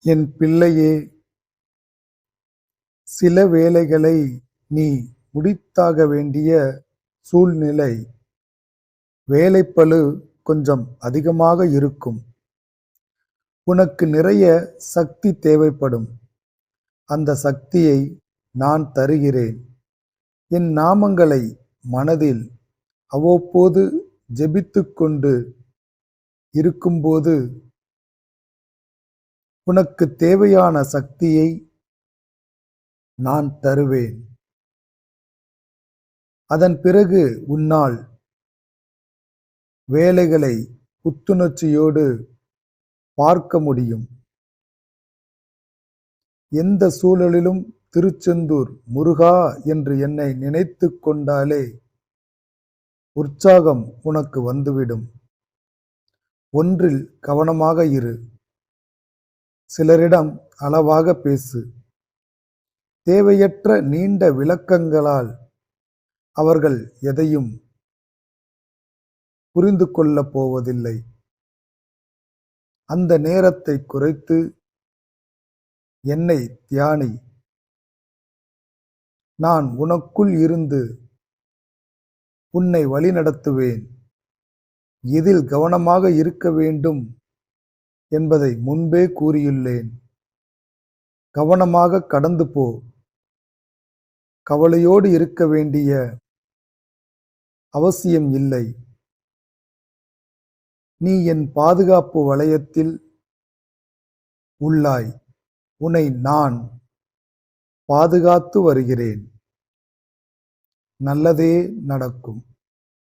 என் பிள்ளையே சில வேலைகளை நீ முடித்தாக வேண்டிய சூழ்நிலை வேலைப்பழு கொஞ்சம் அதிகமாக இருக்கும். உனக்கு நிறைய சக்தி தேவைப்படும். அந்த சக்தியை நான் தருகிறேன். என் நாமங்களை மனதில் அவ்வப்போது ஜெபித்துக்கொண்டு இருக்கும்போது உனக்கு தேவையான சக்தியை நான் தருவேன். அதன் பிறகு உன்னால் வேலைகளை புத்துணர்ச்சியோடு பார்க்க முடியும். எந்த சூழலிலும் திருச்செந்தூர் முருகா என்று என்னை நினைத்து கொண்டாலே உற்சாகம் உனக்கு வந்துவிடும். ஒன்றில் கவனமாக இரு. சிலரிடம் அளவாக பேசு. தேவையற்ற நீண்ட விளக்கங்களால் அவர்கள் எதையும் புரிந்து கொள்ளப் போவதில்லை. அந்த நேரத்தை குறைத்து என்னை தியானி. நான் உனக்குள் இருந்து உன்னை வழிநடத்துவேன். எதில் கவனமாக இருக்க வேண்டும் என்பதை முன்பே கூறியுள்ளேன். கவனமாக கடந்து போ. கவலையோடு இருக்க வேண்டிய அவசியம் இல்லை. நீ என் பாதுகாப்பு வளையத்தில் உள்ளாய். உன்னை நான் பாதுகாத்து வருகிறேன். நல்லதே நடக்கும்.